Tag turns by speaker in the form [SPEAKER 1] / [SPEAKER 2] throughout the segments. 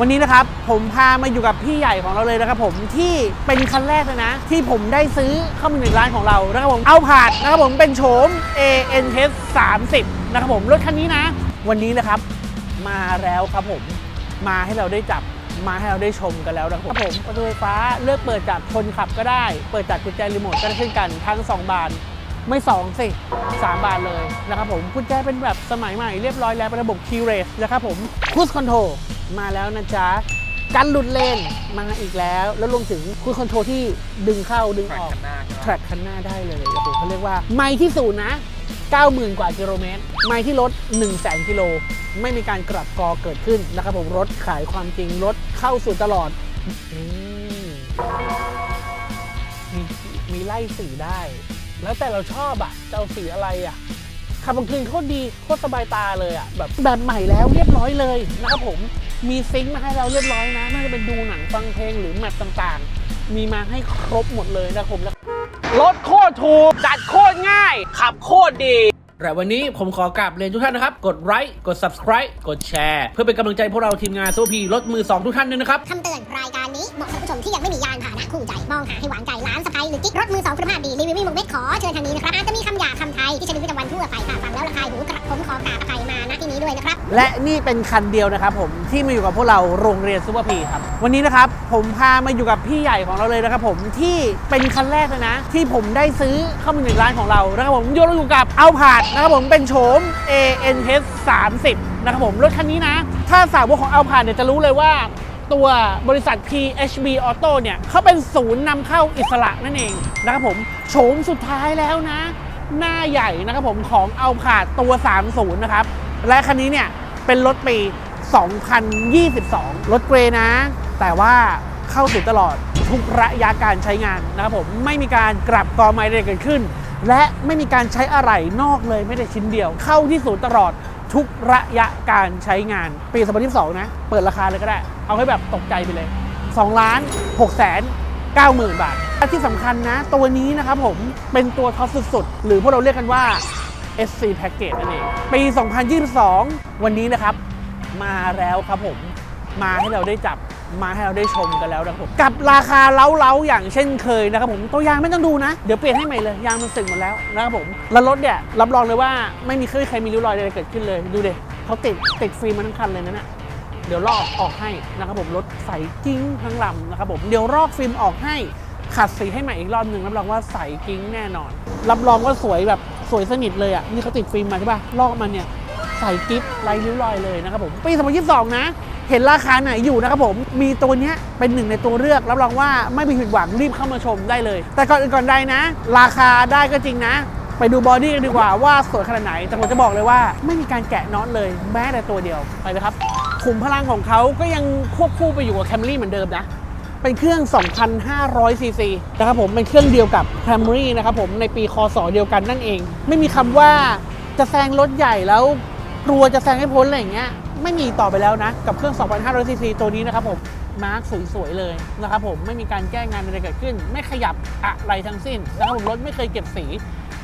[SPEAKER 1] วันนี้นะครับผมพามาอยู่กับพี่ใหญ่ของเราเลยนะครับผมที่เป็นคันแรกเลยนะ ที่ผมได้ซื้อเข้ามาในร้านของเรานะครับผมเอาผาดนะครับผมเป็นโฉม ANH 30นะครับผมรถคันนี้นะ วันนี้นะครับมาแล้วครับผมมาให้เราได้จับมาให้เราได้ชมกันแล้วนะครับผมประตูไฟฟ้าเลือกเปิดจากคนขับก็ได้ เปิดจากกุญแจรีโมทก็ได้เช่นกันทั้งสองบานไม่ 2 สิ 3 บาทเลยนะครับผมกุญแจเป็นแบบสมัยใหม่เรียบร้อยแล้วเป็นระบบ Key Race นะครับผม Cruise Control มาแล้วนะจ๊ะกันหลุดเลนมาอีกแล้ว แล้วรวมถึง Cruise Control ที่ดึงเข้าดึงออกแทร็กคันหน้าได้เลยโอ้โหเขาเรียกว่าไม่ที่ศูนย์นะ 90,000 กว่ากิโลเมตร ไม่ที่รถ 1 0 0 0 0แกิโลไม่มีการกลับกอเกิดขึ้นนะครับผมรถขายความจริงรถเข้าสู่ตลอดอืมมีมีไล่สีได้ แล้วแต่เราชอบอะจะเอาสีอะไรอะขับกลางคืนโคตรดีโคตรสบายตาเลยอะแบบแบบใหม่แล้วเรียบร้อยเลยนะครับผม มีซิงค์มาให้เราเรียบร้อยนะไม่ว่าจะเป็นดูหนังฟังเพลงหรือแมปต่างๆ มีมาให้ครบหมดเลยนะครับผมแล้วรถโคตรถูกจัดโคตรง่าย ขับโคตรดีแต่วันนี้ผมขอกราบเรียนทุกท่านนะครับ กดไลค์กด subscribe กดแชร์ เพื่อเป็นกำลังใจพวกเราทีมงานโซพีรถมือ 2 ทุกท่านด้วยนะครับ
[SPEAKER 2] คำเตือนรายการ นี้เหมาะสำหรับผู้ชมที่ยังไม่มียานพาหนะคู่ใจ มองหาให้หวานใจร้านสไปหรือกิ๊กรถมือสองคุณภาพดีรีวิวม่หมกเม็ดขอเชิญทางนี้นะครับอาจจะมีคำหยาบคำไทยที่ใช้ในชีวิตประจำวันทั่วไปค่ะฟังแล้วระคายหูกระผมขอกราบอภัยมาณที่นี้ด้วยนะครับ
[SPEAKER 1] และนี่เป็นคันเดียวนะครับผมที่มาอยู่กับพวกเราโรงเรียนซูเปอร์พีครับวันนี้นะครับผมพามาอยู่กับพี่ใหญ่ของเราเลยนะครับผมที่เป็นคันแรกเลยนะ ที่ผมได้ซื้อเข้ามาในร้านของเรานะครับผมโยนอยู่กับเอาผาดนะครับผมเป็นโฉม ANH 30 นะครับผมรถคันนี้นะ ถ้าสาวกของเอาผาดเนี่ยจะรู้เลยว่า ตัวบริษัท PHB Auto เนี่ยเขาเป็นศูนย์นำเข้าอิสระนั่นเองนะครับผมโฉมสุดท้ายแล้วนะ หน้าใหญ่นะครับผมของเอาผาดตัว 30 นะครับ และคันนี้เนี่ยเป็นรถปี 2022 รถเกรย์นะ แต่ว่าเข้าถึงตลอดทุกระยะการใช้งานนะครับผมไม่มีการกลับกอไม้ใดเกิดขึ้น และไม่มีการใช้อะไหล่นอกเลยไม่ได้ชิ้นเดียว เข้าที่ศูนย์ตลอดทุกระยะการใช้งาน ปี 2022 นะ เปิดราคาเลยก็ได้ เอาให้แบบตกใจไปเลย 2 ล้าน6แสน9หมื่นบาทและที่สำคัญนะ ตัวนี้นะครับผมเป็นตัวท็อปสุดๆ หรือพวกเราเรียกกันว่า SC Package นั่นเอง ปี 2022 วันนี้นะครับ มาแล้วครับผม มาให้เราได้จับมาให้เราได้ชมกันแล้วนะครับผมกับราคาเล้าๆอย่างเช่นเคยนะครับผมตัวยางไม่ต้องดูนะ เดี๋ยวเปลี่ยนให้ใหม่เลยยางมันสึกหมดแล้วนะครับผมแล้วรถเนี่ยรับรองเลยว่าไม่มีเคยใครมีริ้วรอยใดๆเกิดขึ้นเลยดูเด็เขาติดติดฟิล์มมาทั้งคันเลยนะเนี่ย เดี๋ยวลอกออกให้นะครับผมรถใสกิ้งทั้งลำนะครับผมเดี๋ยวลอกฟิล์มออกให้ขัดสีให้ใหม่อีกรอบหนึ่งรับรองว่าใสกิ้งแน่นอน รับรองว่าสวยแบบสวยสนิทเลยอะนี่เขาติดฟิล์มมาใช่ป่ะลอกมันเนี่ยใสกิ๊บไรริ้วรอยเลยนะครับผมปี 2022 นะ เห็นราคาไหนอยู่นะครับผมมีตัวเนี้ยเป็นหนึ่งในตัวเลือก รับรองว่าไม่มีผิดหวังรีบเข้ามาชมได้เลย แต่ก่อนอื่นก่อนใดนะ ราคาได้ก็จริงนะไปดูบอดี้กันดีกว่าว่าสวยขนาดไหน แต่ผมจะบอกเลยว่าไม่มีการแกะน็อตเลยแม้แต่ตัวเดียว ไปเลยครับ ขุมพลังของเขาก็ยังควบคู่ไปอยู่กับ Camry เหมือนเดิมนะ เป็นเครื่อง 2,500 ซีซีนะครับผมเป็นเครื่องเดียวกับ Camry นะครับผมในปีคศเดียวกันนั่นเอง ไม่มีคำว่าจะแซงรถใหญ่แล้วกลัวจะแซงไม่พ้นอะไรอย่างเงี้ยไม่มีต่อไปแล้วนะ กับเครื่อง 2,500 ซีซีตัวนี้นะครับผมมาร์คสวยๆเลยนะครับผมไม่มีการแก้งานใดๆเกิดขึ้น ไม่ขยับอะไรทั้งสิ้นนะครับผมรถไม่เคยเก็บสี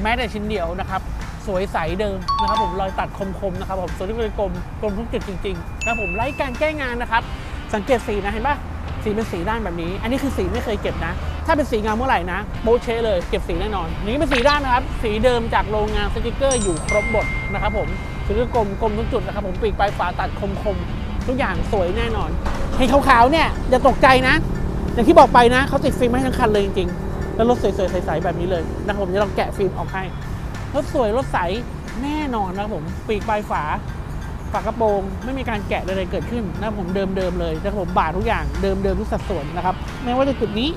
[SPEAKER 1] แม้แต่ชิ้นเดียวนะครับ สวยใสเดิมนะครับผมรอยตัดคมๆนะครับผมสวยทุกเลยกลมกลมทุกจุดจริงๆนะครับผมไร้การแก้งานนะครับ สังเกตสีนะเห็นปะสีเป็นสีด้านแบบนี้ อันนี้คือสีไม่เคยเก็บนะ ถ้าเป็นสีงามเมื่อไหร่นะโบเชเลยเก็บสีแน่นอนนี่เป็นสีด้านนะครับ สีเดิมจากโรงงานสติกเกอร์อยู่ครบหมดนะครับผมสติกเกอร์กลมกลมทุกจุดนะครับผมปีกปลายฝาตัดคมๆทุกอย่างสวยแน่นอนเห็นขาวๆเนี่ยอย่าตกใจนะ อย่างที่บอกไปนะเขาติดฟิล์มให้ทั้งคันเลยจริงๆแล้วรถสวยๆใสๆแบบนี้เลยนะครับผมจะลองแกะฟิล์มออกให้ รถสวยรถใสแน่นอนนะครับผมปีกปลายฝาฝากระโปรงไม่มีการแกะใดๆเกิดขึ้นนะครับผมเดิมๆเลยนะครับผมบาททุกอย่างเดิมๆทุกสัดส่วนนะครับไม่ว่าจะจุดนี้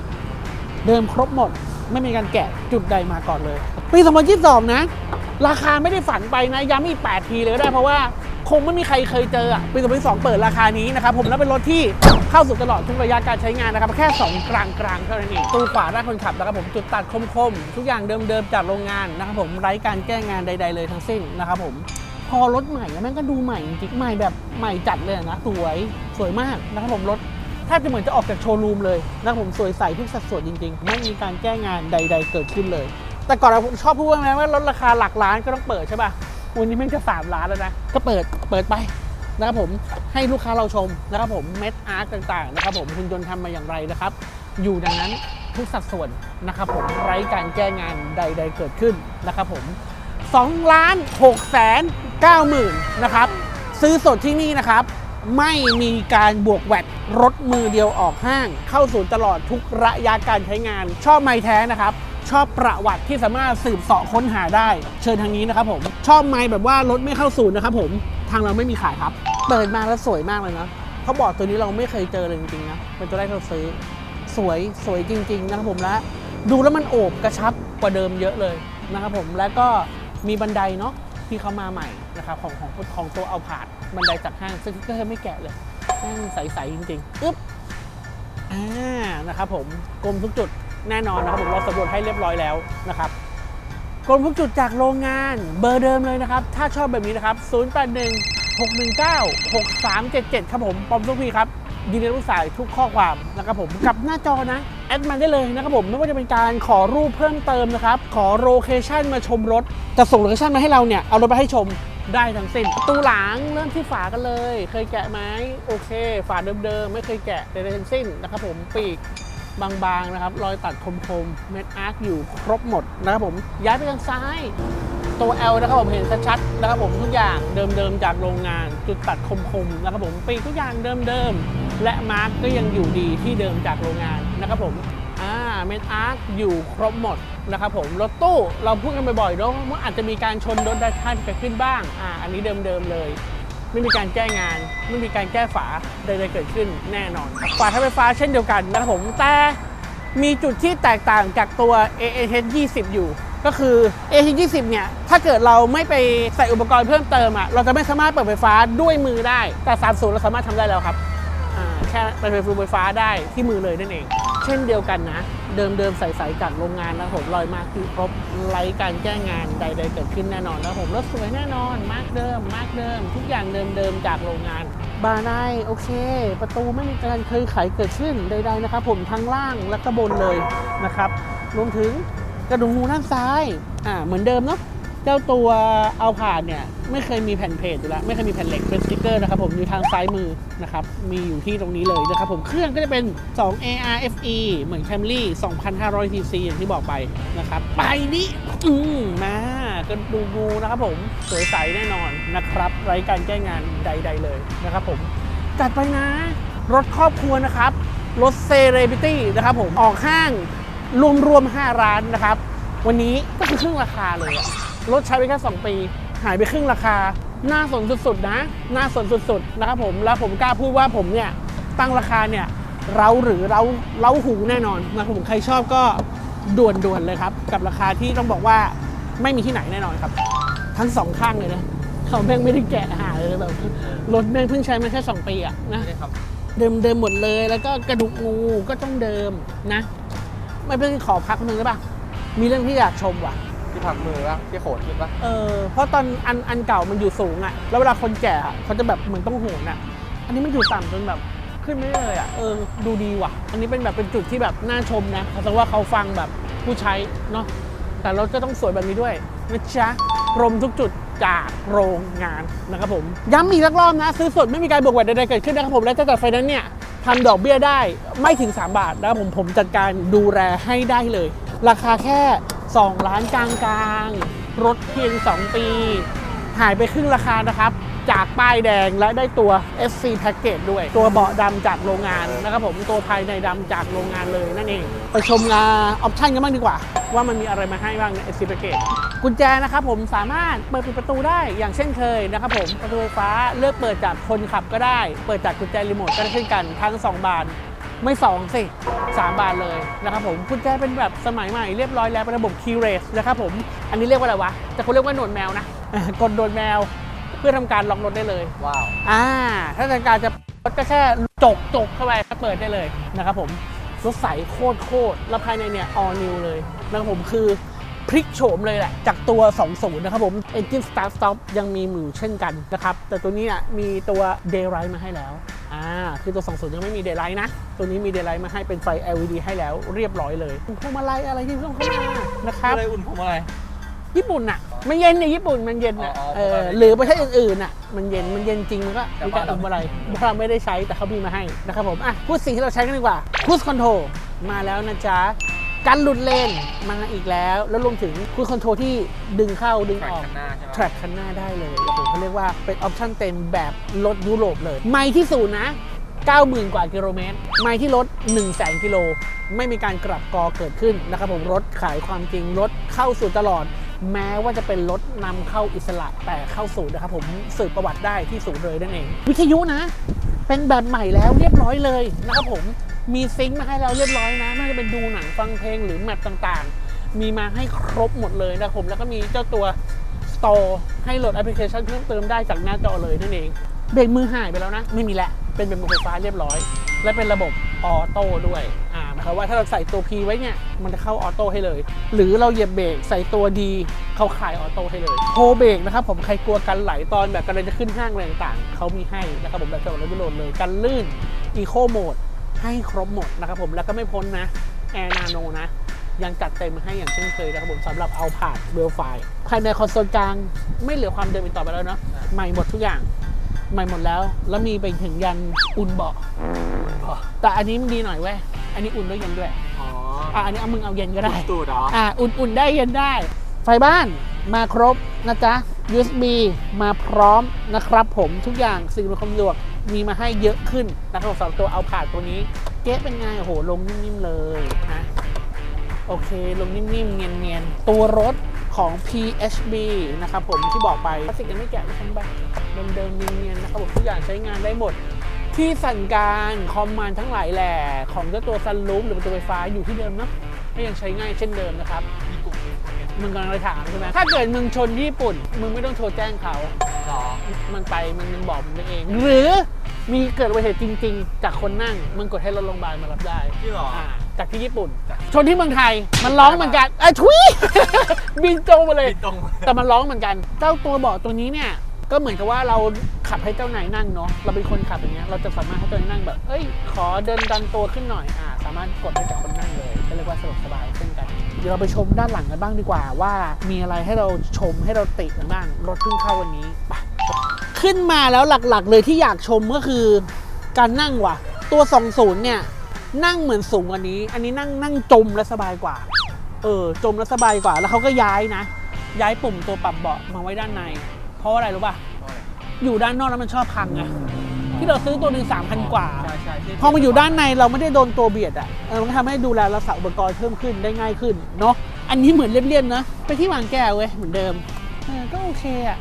[SPEAKER 1] เดิมครบหมด ไม่มีการแกะจุดใดมาก่อนเลย ปี 2022 นะ ราคาไม่ได้ฝันไปนะย้ำอีก 8 ทีเลยก็ได้เพราะว่า คงไม่มีใครเคยเจออะปี2022เปิดราคานี้นะครับผมแล้วเป็นรถที่เข้าสู่ตลอดทุกระยะการใช้งานนะครับแค่ 2 กลางกลางเท่านั้นเองตู้ขวาด้านคนขับนะครับผมจุดตัดคมๆทุกอย่างเดิมๆจากโรงงานนะครับผมไร้การแก้งานใด ๆ เลยทั้งสิ้นนะครับผมพอรถใหม่แล้วแม่งก็ดูใหม่จริงๆใหม่แบบใหม่จัดเลยนะสวยสวยมากนะครับผมรถแทบจะเหมือนจะออกจากโชว์รูมเลยนะครับผมสวยใสทุกสัดส่วนจริงๆ ไม่มีการแก้งานใด ๆ เกิดขึ้นเลย แต่ก่อนเราชอบพูดว่าไงว่ารถราคาหลักล้านก็ต้องเปิดใช่ป่ะ วันนี้แม่งจะ 3 ล้านแล้วนะ ก็เปิดเปิดไปนะครับผมให้ลูกค้าเราชมนะครับผมเม็ดอาร์ตต่างๆนะครับผมคุณยนต์ทำมาอย่างไรนะครับ อยู่ดังนั้นทุกสัดส่วนนะครับผมไร้การแก้งานใด ๆ เกิดขึ้นนะครับผม2ล้าน6แสน9หมื่นนะครับ ซื้อสดที่นี่นะครับ ไม่มีการบวกแวดรถมือเดียวออกห้าง เข้าศูนย์ตลอดทุกระยะการใช้งาน ชอบไม้แท้นะครับ ชอบประวัติที่สามารถสืบเสาะค้นหาได้ เชิญทางนี้นะครับผม ชอบไม้แบบว่ารถไม่เข้าศูนย์นะครับผมทางเราไม่มีขายครับ เปิดมาแล้วสวยมากเลยนะเขาบอกตัวนี้เราไม่เคยเจอเลยจริงๆนะเป็นตัวแรกที่เราซื้อ สวยสวยจริง ๆ นะครับผมและดูแล้วมันโอบกระชับกว่าเดิมเยอะเลยนะครับผมแล้วก็มีบันไดเนาะที่เขามาใหม่นะครับของของของตัวเอาผาดบันไดจากห้างซึ่งก็ไม่แกะเลยแม่งใสๆจริงๆอึ๊บอ่านะครับผมกลมทุกจุด แน่นอนนะครับผมเราสำรวจให้เรียบร้อยแล้วนะครับกลมทุกจุดจากโรงงานเบอร์เดิมเลยนะครับ ถ้าชอบแบบนี้นะครับ 081 619 6377 ครับผมปอมทุกพีครับยินดีรับสายทุกข้อความนะครับผมกับหน้าจอนะ แอดมันได้เลยนะครับผมไม่ว่าจะเป็นการขอรูปเพิ่มเติมนะครับ ขอโลเคชันมาชมรถจะส่งโลเคชันมาให้เราเนี่ย เอารถไปให้ชมได้ทั้งสิ้นตูหลังเริ่มที่ฝากันเลย เคยแกะไหมโอเค ฝาเดิมๆ ไม่เคยแกะใดๆทั้งสิ้นนะครับผมปีก บางๆนะครับ รอยตัดคมๆเม็ดอาร์คอยู่ครบหมดนะครับผมย้ายไปทางซ้ายตัว L นะครับผมเห็นชัดๆนะครับผมทุกอย่างเดิมๆจากโรงงาน จุดตัดคมๆนะครับผมปีกทุกอย่างเดิมๆและมาร์กก็ยังอยู่ดีที่เดิมจากโรงงานนะครับผมอ่าเมนอาร์คอยู่ครบหมดนะครับผมรถตู้เราพูดกันบ่อยๆเนอะว่าอาจจะมีการชนรถด้ท่านเกิดขึ้นบ้างอ่าอันนี้เดิมๆเลย ไม่มีการแก้งาน ไม่มีการแก้ฝาใดๆเกิดขึ้นแน่นอนฝาท้ายไฟฟ้าเช่นเดียวกันนะครับผมแต่มีจุดที่แตกต่างจากตัว AAH 20 อยู่ ก็คือ AAH 20 เนี่ย ถ้าเกิดเราไม่ไปใส่อุปกรณ์เพิ่มเติมอะเราจะไม่สามารถเปิดไฟฟ้าด้วยมือได้แต่ 30 เราสามารถทำได้แล้วครับ ค่ไปไฟไฟฟ้าได้ที่มือเลยนั่นเอง เช่นเดียวกันนะ เดิมเดิมๆใสๆจากโรงงานนะผมรอยมาร์คคือครบไร้การแก้งานใด ๆ เกิดขึ้นแน่นอนนะผมรถสวยแน่นอน มาร์คเดิม มาร์คเดิม ทุกอย่างเดิมๆจากโรงงานบานายโอเค ประตูไม่มีการเคยไขเกิดขึ้นใด ๆนะครับ ผมทั้งล่างและก็บนเลยนะครับรวมถึงกระดุมงูด้านซ้ายอ่าเหมือนเดิมเนาะ เจ้าตัวเอาผ่านเนี่ยไม่เคยมีแผ่นเพจอยู่แล้วไม่เคยมีแผ่นเหล็กเป็นสติกเกอร์นะครับผมอยู่ทางซ้ายมือนะครับมีอยู่ที่ตรงนี้เลยนะครับผมเครื่องก็จะเป็น 2 ARFE เหมือน Camry 2,500 cc อย่างที่บอกไปนะครับไปนี้อืมมากระดูงูนะครับผมสวยใสแน่นอนนะครับไร้การแก้งานใด ๆ เลยนะครับผมจัดไปนะ รถครอบครัวนะครับรถเซเลบิตี้นะครับผมออกห้างรวมๆ5ร้านนะครับ วันนี้ก็คือครึ่งราคาเลยอะ รถใช้ไปแค่ 2 ปี หายไปครึ่งราคาน่าสนสุดๆนะน่าสนสุดๆนะครับผมแล้วผมกล้าพูดว่าผมเนี่ยตั้งราคาเนี่ยเราหรือเราเราหูแน่นอนนะครับผมใครชอบก็ด่วนๆเลยครับ กับราคาที่ต้องบอกว่าไม่มีที่ไหนแน่นอนครับ ทั้งสองข้างเลยนะเขาแม่งไม่ได้แกะหาเลยแบบรถแม่งเพิ่งใช้มาแค่2ปีอะนะ
[SPEAKER 3] นี่ครับ
[SPEAKER 1] เดิมเดิมหมดเลยแล้วก็กระดูกงูก็ต้องเดิมนะ ไม่เป็นขอพักนึงได้ปะมีเรื่องที่อยากชมว่ะ
[SPEAKER 3] ที่พักมือปะที่โขดขึ้นปะ
[SPEAKER 1] เออเพราะตอนอันอันเก่ามันอยู่สูงอะแล้วเวลาคนแก่อะเขาจะแบบเหมือนต้องโหนอะอันนี้มันอยู่ต่ำจนแบบขึ้นไม่ได้เลยอะเออดูดีว่ะ อันนี้เป็นแบบเป็นจุดที่แบบน่าชมนะเพราะว่าเขาฟังแบบผู้ใช้เนาะแต่รถก็ต้องสวยแบบนี้ด้วยนะจ๊ะกรมทุกจุดจากโรงงานนะครับผม ย้ำอีกสักรอบนะ ซื้อสดไม่มีการบวกแวดใดๆเกิดขึ้นนะครับผมและจะจัดไฟนนซ์เนี่ยทำดอกเบี้ยได้ไม่ถึง 3 บาทนะครับผมผมจัดการดูแลให้ได้เลย ราคาแค่ 2 ล้านกลางๆรถเพียง 2 ปี หายไปครึ่งราคานะครับ จากป้ายแดงและได้ตัว SC Package ด้วย ตัวเบาะดำจากโรงงานนะครับผมตัวภายในดำจากโรงงานเลยนั่นเอง ไปชมงานออปชั่นกันบ้างดีกว่า ว่ามันมีอะไรมาให้บ้างใน SC Package กุญแจนะครับผมสามารถเปิดปิดประตูได้อย่างเช่นเคยนะครับผมประตูไฟฟ้าเลือกเปิดจากคนขับก็ได้ เปิดจากกุญแจรีโมทก็ได้เช่นกันทั้ง 2 บาน ไม่2สิ3 บานเลยนะครับผมกุญแจเป็นแบบสมัยใหม่เรียบร้อยแล้วเป็นระบบ key race นะครับผมอันนี้เรียกว่าอะไรวะแต่เขาเรียกว่าหนวดแมวนะกดโดนแมวเพื่อทำการล็อกรถได้เลย
[SPEAKER 3] ว้าว
[SPEAKER 1] อ่าถ้าต้องการจะรถก็แค่จกจกเข้าไปก็เปิดได้เลยนะครับผมรถใสโคตรโคตรแล้วภายในเนี่ย all new เลยนะครับผมคือพลิกโฉมเลยแหละ จากตัว 20 นะครับผม Engine Start Stop ยังมีมือเช่นกันนะครับ แต่ตัวนี้อะมีตัว Daylight มาให้แล้ว อ่าคือตัว 20 ยังไม่มี Daylight นะ ตัวนี้มี Daylight มาให้เป็นไฟ LED ให้แล้วเรียบร้อยเลยพวงมาลัยอะไรที่ต้องเข้ามานะครับ
[SPEAKER 3] อะไรอุ่นผมอะไร
[SPEAKER 1] ญี่ปุ่นอะมันเย็นในญี่ปุ่นมันเย็นอะ
[SPEAKER 3] อ๋ออ๋อ
[SPEAKER 1] เออ
[SPEAKER 3] ประมาณนี้
[SPEAKER 1] หรือประเทศอื่นๆอะมันเย็นมันเย็นจริงมันก็
[SPEAKER 3] แต่
[SPEAKER 1] มี
[SPEAKER 3] บ้า
[SPEAKER 1] การ
[SPEAKER 3] นเรา
[SPEAKER 1] อุ่นอะไรเพราะเราไม่ได้ใช้แต่เขามีมาให้นะครับผมอะพูดสิ่งที่เราใช้กันดีกว่า Cruise Control มาแล้วนะจ๊ะ การหลุดเลนมาอีกแล้ว แล้วรวมถึง Cruise Control ที่ดึงเข้าดึง
[SPEAKER 3] แทร็
[SPEAKER 1] อกอก
[SPEAKER 3] ข้างหน้าใช่ไหม
[SPEAKER 1] แทร็กคันหน้าได้เลยโอ้โหเขาเรียกว่าเป็นออปชั่นเต็มแบบรถยุโรปเลย ไม่ที่ศูนย์นะ 90,000 กว่ากิโลเมตร ไม่ที่รถ 1 0 0 0 0แกิโล ไม่มีการกลับกอเกิดขึ้นนะครับผมรถขายความจริงรถเข้าสู่ตลอด แม้ว่าจะเป็นรถนำเข้าอิสระแต่เข้าสู่นะครับผมสืบประวัติได้ที่ศูนย์เลยนั่นเอง วิทยุนะ เป็นแบบใหม่แล้วเรียบร้อยเลยนะครับผม มีซิงค์มาให้เราเรียบร้อยนะไม่ว่าจะเป็นดูหนังฟังเพลงหรือแมปต่างๆ มีมาให้ครบหมดเลยนะครับผมแล้วก็มีเจ้าตัว Store ให้โหลดแอปพลิเคชันเพิ่มเติมได้จากหน้าจอเลยนั่นเองเบรกมือหายไปแล้วนะ ไม่มีแล้วเป็นเบรกมือไฟฟ้าเรียบร้อย และเป็นระบบออโต้ด้วยอ่าหมายความว่าถ้าเราใส่ตัว P ไว้เนี่ยมันจะเข้าออโต้ให้เลย หรือเราเหยียบเบรกใส่ตัวดีเขาขายออโต้ให้เลยโฮเบรกนะครับผมใครกลัวกันไหลตอนแบบกำลังจะขึ้นห้างอะไรต่างๆเขามีให้นะครับผมแบบจะรถยุโรปเลยกันลื่นอีโคโหมด ให้ครบหมดนะครับผมแล้วก็ไม่พ้นนะแอร์นาโนนะยังจัดเต็มให้อย่างเช่นเคยนะครับผมสำหรับเอาผ่านเวลไฟภายในคอนโซลกลางไม่เหลือความเดิมอีกต่อไปแล้วเนาะใหม่หมดทุกอย่าง ใหม่หมดแล้ว แล้วมีไปถึงยันอุ่นเบาะแต่อันนี้มันดีหน่อยเว้ยอันนี้อุ่นด้วยเย็นด้วย
[SPEAKER 3] อ๋อ
[SPEAKER 1] อะอันนี้เอามึงเอาเย็นก็ได้
[SPEAKER 3] ตูดเหรอ
[SPEAKER 1] อ่าอุ่นๆได้เย็นได้ ไฟบ้านมาครบนะจ๊ะ USB มาพร้อมนะครับผมทุกอย่างสิ่งอำนวยความสะดวก มีมาให้เยอะขึ้นนะครับสำหรับตัวเอาผ่านตัวนี้ เก๊เป็นไงโอ้โหลงนิ่มๆเลยนะโอเคลงนิ่มๆเนียนๆ ตัวรถของ PHB นะครับผมที่บอกไปพลาสติกยังไม่แกะนะครับแบบเดิมๆเนียนๆนะครับผมทุกอย่างใช้งานได้หมด ที่สั่นการคอมมานด์ทั้งหลายแหล่ของเจ้าตัวซันรูฟหรือประตูไฟฟ้าอยู่ที่เดิมเนาะก็ยังใช้ง่ายเช่นเดิมนะครับ
[SPEAKER 3] มีกลุ่มนี้เหมือนกัน
[SPEAKER 1] มึงกำลังไปถามใช่ไหมถ้าเกิดมึงชนญี่ปุ่น มึงไม่ต้องโทรแจ้งเขา
[SPEAKER 3] หรอ
[SPEAKER 1] มันไปมึงมึงบอกมึงได้เอง หรือมีเกิดอุบัติเหตุจริง ๆ จากคนนั่ง มึงกดให้รถโรงพยาบาลมารับได้
[SPEAKER 3] จริงเหรอ
[SPEAKER 1] อ่าจากที่ญี่ปุ่น
[SPEAKER 3] จ้ะ
[SPEAKER 1] ชนที่เมืองไทย มันร้องเหมือนกันไอ้ยทุย บินโจงมาเลย
[SPEAKER 3] บินตรง
[SPEAKER 1] แต่มันร้องเหมือนกัน เจ้าตัวเบาะตัวนี้เนี่ย ก็เหมือนกับว่าเราขับให้เจ้านายนั่งเนาะ เราเป็นคนขับอย่างเงี้ย เราจะสามารถให้เจ้านายนั่งแบบ เอ้ย ขอเดินดันตัวขึ้นหน่อย อ่า สามารถกดได้จากคนนั่งเลย ก็เรียกว่าสะดวกสบายเช่นกันเดี๋ยวเราไปชมด้านหลังกันบ้างดีกว่า ว่ามีอะไรให้เราชมให้เราติกันบ้างรถเพิ่งเข้าวันนี้ไปขึ้นมาแล้วหลักๆ เลยที่อยากชมก็คือการนั่งว่ะ ตัว 20 เนี่ย นั่งเหมือนสูงกว่านี้ อันนี้นั่งนั่งจมและสบายกว่า เออ จมแล้วสบายกว่า แล้วเขาก็ย้ายนะ ย้ายปุ่มตัวปรับเบาะมาไว้ด้านใน เพราะอะไรรู้ป่ะ อยู่ด้านนอกแล้วมันชอบพังไงที่เราซื้อตัวหนึ่งสามพันกว่า พอมาอยู่ด้านในเราไม่ได้โดนตัวเบียดอะเออมันทำให้ดูแลรักษาอุปกรณ์เพิ่มขึ้นได้ง่ายขึ้นเนาะอันนี้เหมือนเลี่ยนๆนะไปที่วางแก้วเว้ยเหมือนเดิมก็โอเคอะ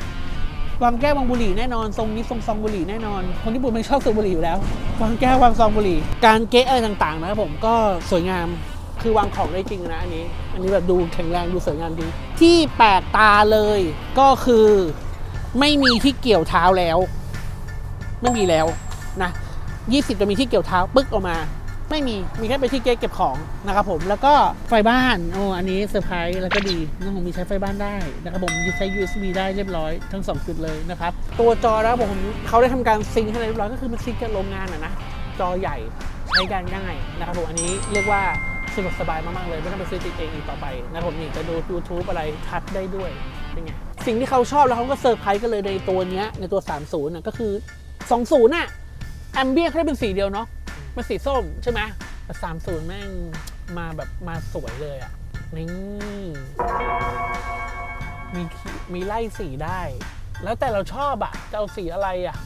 [SPEAKER 1] วางแก้ววางบุหรี่แน่นอนทรงนี้ทรงซองบุหรี่แน่นอน คนญี่ปุ่นไม่ชอบสูบบุหรี่อยู่แล้ว วางแก้ววางซองบุหรี่ การเก๊ะอะไรต่างๆนะครับผมก็สวยงามคือวางของได้จริงนะอันนี้ อันนี้แบบดูแข็งแรงดูสวยงามดี ที่แปลกตาเลยก็คือไม่มีที่เกี่ยวเท้าแล้ว ไม่มีแล้วนะ 20 จะมีที่เกี่ยวเท้าปึ๊กออกมา ไม่มีมีแค่ไปที่เก๊ะเก็บของนะครับผมแล้วก็ไฟบ้านโอ้อันนี้เซอร์ไพรส์แล้วก็ดีนะผมมีใช้ไฟบ้านได้นะครับผมมีใช้ USB ได้เรียบร้อยทั้ง2จุดเลยนะครับตัวจอนะผมเขาได้ทำการซิงค์ให้เรียบร้อยก็คือมันซิงค์กับโรงงานอะนะจอใหญ่ใช้การง่ายนะครับผมอันนี้เรียกว่าสะดวกสบายมาก ๆ เลย ไม่ต้องไปซื้อติดเองอีกต่อไปนะครับผมนี่จะดู YouTube อะไรทัชได้ด้วยเป็นไงสิ่งที่เขาชอบแล้วเขาก็เซอร์ไพรส์กันเลยในตัวเนี้ยในตัว 30นะก็คือ 20น่ะ แอมเบียเขาได้เป็นสีเดียวเนาะมันสีส้มใช่ไหมแต่30แม่งมาแบบมาสวยเลยอะนี่มีมีไล่สีได้ แล้วแต่เราชอบอะจะเอาสีอะไรอะ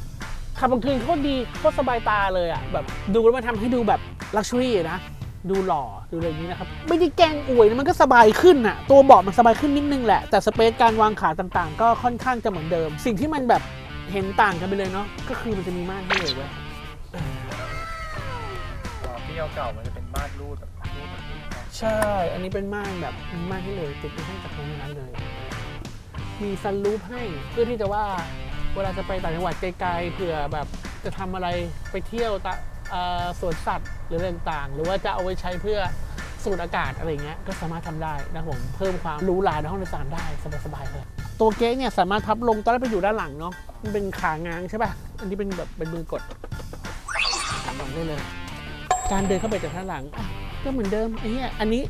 [SPEAKER 1] ขับบางคืนโคตรดีโคตรสบายตาเลยอะแบบดูแล้วมันทำให้ดูแบบลักชัวรี่นะดูหล่อดูอะไรอย่างนี้นะครับ ไม่ได้แกงอวยนะมันก็สบายขึ้นอะตัวเบาะมันสบายขึ้นนิดนึงแหละ แต่สเปซการวางขาต่างๆ ก็ค่อนข้างจะเหมือนเดิม สิ่งที่มันแบบเห็นต่างกันไปเลยเนาะก็คือมันจะมีม่านให้เลยเว้ย
[SPEAKER 3] อ๋อที่เก่าๆมันจะเป็นมาดรูดแบบรูดแบบนี้นะ
[SPEAKER 1] ใช่ อันนี้เป็นม่านแบบมีม่านให้เลยติดมาให้จากตรงนั้นเลย มีซันรูฟให้เพื่อที่จะว่าเวลาจะไปต่างจังหวัดไกลๆเผื่อแบบจะทำอะไรไปเที่ยวตะเอ่อสวนสัตว์หรืออะไรต่างๆ หรือว่าจะเอาไว้ใช้เพื่อสูดอากาศอะไรเงี้ยก็สามารถทำได้นะครับผมเพิ่มความหรูหราในห้องโดยสารได้สบายๆเลย ตัวเก๊เนี่ยสามารถพับลงตอนแรกไปอยู่ด้านหลังเนาะมันเป็นขางางใช่ป่ะ อันนี้เป็นแบบเป็นมือกดลงได้เลย การเดินเข้าไปจากด้านหลังอะก็เหมือนเดิมไอ้เนี้ยอันนี้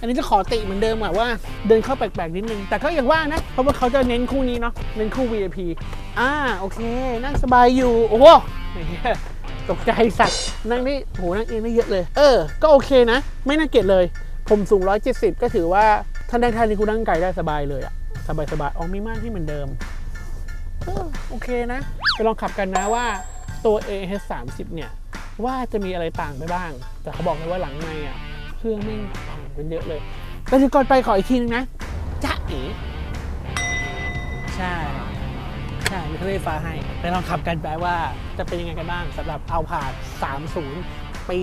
[SPEAKER 1] อันนี้จะขอติเหมือนเดิมอะว่าเดินเข้าแปลกๆนิดนึง แต่ก็อย่างว่านะ เพราะว่าเขาจะเน้นคู่นี้เนาะเน้นคู่ VIP อ่าโอเค นั่งสบายอยู่ โอ้โหเหี้ยตกใจสัตว์นั่งได้โหนั่งเองได้เยอะเลย เออ ก็โอเคนะ ไม่น่าเกลียดเลย ผมสูง 170 ก็ถือว่าท่านได้ท่านนี้คุณนั่งไกลได้สบายเลยอะสบายสบายอ๋อมีม่านที่เหมือนเดิมเออโอเคนะ ไปลองขับกันนะว่าตัว AS 30เนี่ย ว่าจะมีอะไรต่างไปบ้าง แต่เขาบอกเลยว่าหลังในอะเครื่องไม่งต่างกันเยอะเลย แต่ถึงก่อนไปขออีกทีนึงนะจ๊ะเอ๋ใช่ใช่มีเครื่องไฟฟ้าให้ไปลองขับกันไปว่าจะเป็นยังไงกันบ้างสำหรับเอาผ่าน30 ปี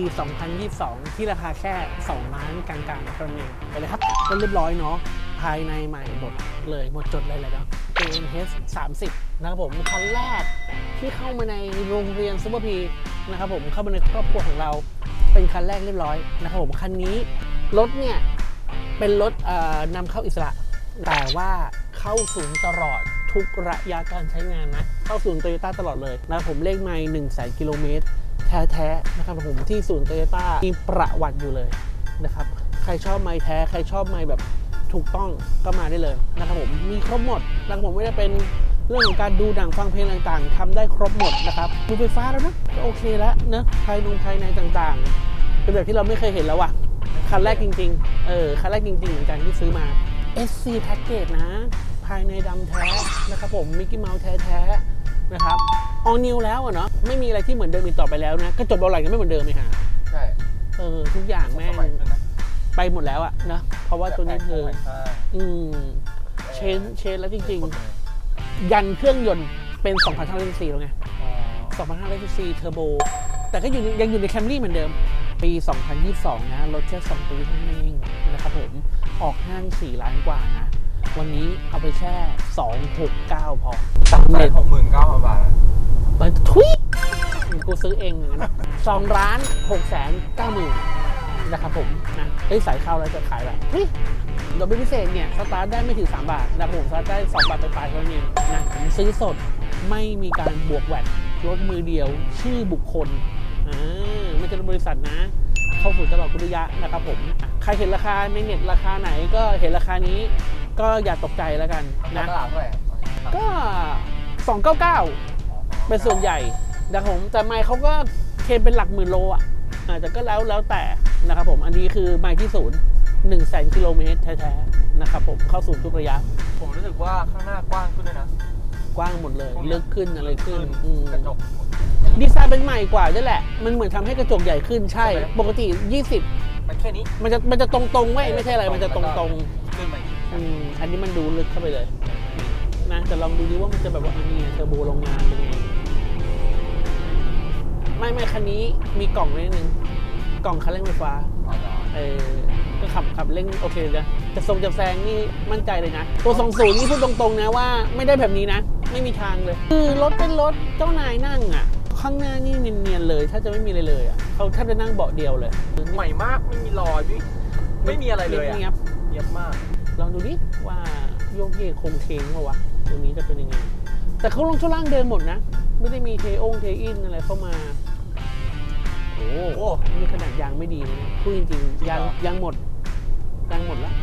[SPEAKER 1] 2022 ที่ราคาแค่ 2 ล้านกลางๆเท่านั้นเองไปเลยครับก็เรียบร้อยเนาะภายในใหม่หมดเลยหมดจดเลยแหละเนาะ ANH 30 นะครับผมคันแรกที่เข้ามาในโรงเรียนซูเปอร์พี นะครับผมเข้ามาในครอบครัวของเราเป็นคันแรกเรียบร้อยนะครับผมคันนี้รถเนี่ยเป็นรถเอ่อนำเข้าอิสระ แต่ว่าเข้าศูนย์ตลอดทุกระยะการใช้งานนะ เข้าศูนย์โตโยต้าตลอดเลยนะครับผมเลขไม่1นึ่งแสนกิโลเมตรแท้ๆนะครับผมที่ศูนย์โตโยต้ามีประวัติอยู่เลยนะครับใครชอบไม้แท้ ใครชอบไม้แบบถูกต้องก็มาได้เลยนะครับผมมีครบหมดนะครับผมไม่ได้เป็น เรื่องของการดูหนังฟังเพลงต่างๆทำได้ครบหมดนะครับดูไฟฟ้าแล้วนะก็โอเคแล้วนะภายนงภายในต่างๆ เป็นแบบที่เราไม่เคยเห็นแล้วอะคันแรกจริงๆ เออคันแรกจริงๆเหมือนกันที่ซื้อมา SC Package นะ ภายในดำแท้นะครับผมมิกกี้เมาส์แท้ๆนะครับออนิวแล้วอะเนาะไม่มีอะไรที่เหมือนเดิมอีกต่อไปแล้วนะกระจกเบาไหล่ก็ไม่เหมือนเดิมเลยฮะ
[SPEAKER 3] ใช่
[SPEAKER 1] เออทุกอย่างแม่
[SPEAKER 3] ส
[SPEAKER 1] ง
[SPEAKER 3] มัยขึ้นนะ
[SPEAKER 1] ไปหมดแล้วอะนะเพราะว่าตัวนี้คือ
[SPEAKER 3] ใช่
[SPEAKER 1] อืมเชนเชนแล้วจริง ๆ ยันเครื่องยนต์เป็น 2,500cc แล้วไง 2,500cc เทอร์โบ แต่ก็อยู่ยังอยู่ในแคมรี่เหมือนเดิม ปี 2022 นะ รถแค่2ปีเท่านั้นเองนะครับผม ออกห้าง 4 ล้านกว่านะ วันนี้เอาไปแค่ 269 พอสำ
[SPEAKER 3] ใช่
[SPEAKER 1] เร็จ
[SPEAKER 3] หกหมื่นเก้าพันบาทนะ
[SPEAKER 1] ไปทุยกูซื้อเองอย่างนั้นสองล้านหกแสนเก้าหมื่น นะครับผมนะเฮ้ยสายเข้าแล้วจะขายแบบเฮ้ยดอกเบี้ยพิเศษเนี่ยสตาร์ทได้ไม่ถึง 3 บาทนะครับผมสตาร์ทได้ 2 บาทไปปลายๆเท่านั้นเองนะซื้อสดไม่มีการบวกแวดรถมือเดียว ชื่อบุคคลอ่าไม่ใช่บริษัทนะ เข้าสู่ตลอดกุริยะนะครับผม ใครเห็นราคาในเน็ตราคาไหนก็เห็นราคานี้ ก็อย่าตกใจแล้วกัน
[SPEAKER 3] นะ
[SPEAKER 1] นะ
[SPEAKER 3] ตลาดเท่าไหร่
[SPEAKER 1] ก็ 299 เป็นส่วนใหญ่นะครับผมแต่ไมค์เขาก็เคลมเป็นหลักหมื่นโลอะ อาจจะก็แล้วแล้วแต่นะครับผมอันนี้คือไมค์ที่ศูนย์หนึ่งแสนกิโลเมตรแท้ๆนะครับผมเข้าศูนย์ทุกระยะ
[SPEAKER 3] ผมรู้สึกว่าข้างหน้ากว้างขึ้นด้วยนะ
[SPEAKER 1] กว้างหมดเลยลึกขึ้นอะไรขึ้นอืม
[SPEAKER 3] กระจก
[SPEAKER 1] ดีไซน์เป็นใหม่กว่าด้วยแหละ มันเหมือนทำให้กระจกใหญ่ขึ้นใช่
[SPEAKER 3] ใช่ไหม
[SPEAKER 1] ปกติ 20
[SPEAKER 3] มันแค่นี้
[SPEAKER 1] มันจะมันจะตรงๆไว้ยไม่ใช่อะไร มันจะตรง
[SPEAKER 3] ขึ้นมาอีก
[SPEAKER 1] ๆอืมอันนี้มันดูลึกเข้าไปเลย นะ แต่ลองดูดิว่ามันจะแบบว่าอันนี้เทอร์โบโรงงานเป็นยังไง ไม่ไม่คันนี้มีกล่องนิดนึงกล่องคันเร่งไฟฟ้า
[SPEAKER 3] อ๋อเหรอ
[SPEAKER 1] เออก็ขับขับเร่งโอเคเลยนะจะทรงจะแซงนี่มั่นใจเลยนะ ตัวสองศูนย์นี่พูดตรงๆนะว่าไม่ได้แบบนี้นะ ไม่มีทางเลย คือรถเป็นรถเจ้านายนั่งอะ ข้างหน้านี่เนียนๆเลย ถ้าจะไม่มีอะไรเลยอะเขาแทบจะนั่งเบาะเดียวเลย
[SPEAKER 3] ใหม่มากไม่มีรอยพี่ไม่มีอะไรเลยอะ
[SPEAKER 1] เงียบ
[SPEAKER 3] เงียบมาก
[SPEAKER 1] ๆลองดูดิว่าโยกเยกคงเทงเปล่าวะตัวนี้จะเป็นยังไง แต่เขาลงช่วงล่างเดินหมดนะ ไม่ได้มีเทองเทอินอะไรเข้ามา โอ้
[SPEAKER 3] โอ้
[SPEAKER 1] นี่ขนาดยางไม่ดีนะเนี่ยพูดจริงๆยาง
[SPEAKER 3] เหรอ
[SPEAKER 1] ยางหมดยางหมดแล้ว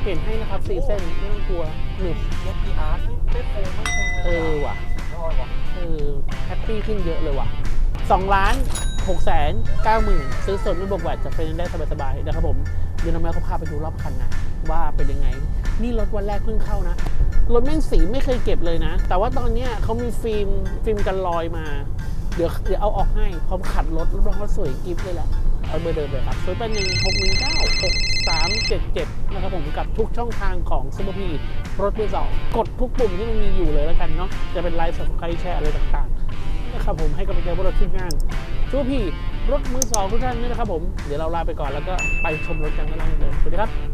[SPEAKER 1] เปลี่ยนให้นะครับสี่เส้นไม่ต้องกลัวหนึบ
[SPEAKER 3] เย็บพีอาร์ไม่ไม่โคงไม่โคง
[SPEAKER 1] เอ
[SPEAKER 3] เลย
[SPEAKER 1] อว่ะ
[SPEAKER 3] ยอดว่ะ
[SPEAKER 1] เออแฮปปี้ขึ้นเยอะเลยว่ะสองล้านหกแสนเก้าหมื่นซื้อสดไม่บวกแวดจะเป็นได้สบายๆนะครับผมเดี๋ยวน้องแมวเขาพาไปดูรอบคันนะว่าเป็นยังไง นี่รถวันแรกเพิ่งเข้านะรถแม่งสีไม่เคยเก็บเลยนะ แต่ว่าตอนเนี้ยเขามีฟิล์มฟิล์มกันรอยมา เดี๋ยวเดี๋ยวเอาออกให้พร้อมขัดรถรับรองว่าสวยกิฟเลยแหละเอาเบอร์เดิมเลยครับศูนย์แปดหนึ่งหกหนึ่งเก้าหกสามเจ็ดเจ็ดนะครับผมกับทุกช่องทางของซูเปอร์พีรถมือสองกดทุกปุ่มที่มันมีอยู่เลยแล้วกันเนาะจะเป็นไลฟ์สดใครแชร์อะไรต่างๆนะครับผมให้กำลังใจพวกเราทีมงานซูเปอร์พีรถมือสองทุกท่านด้วยนะครับผมเดี๋ยวเราลาไปก่อนแล้วก็ไปชมรถกันกันเลยสวัสดีครับ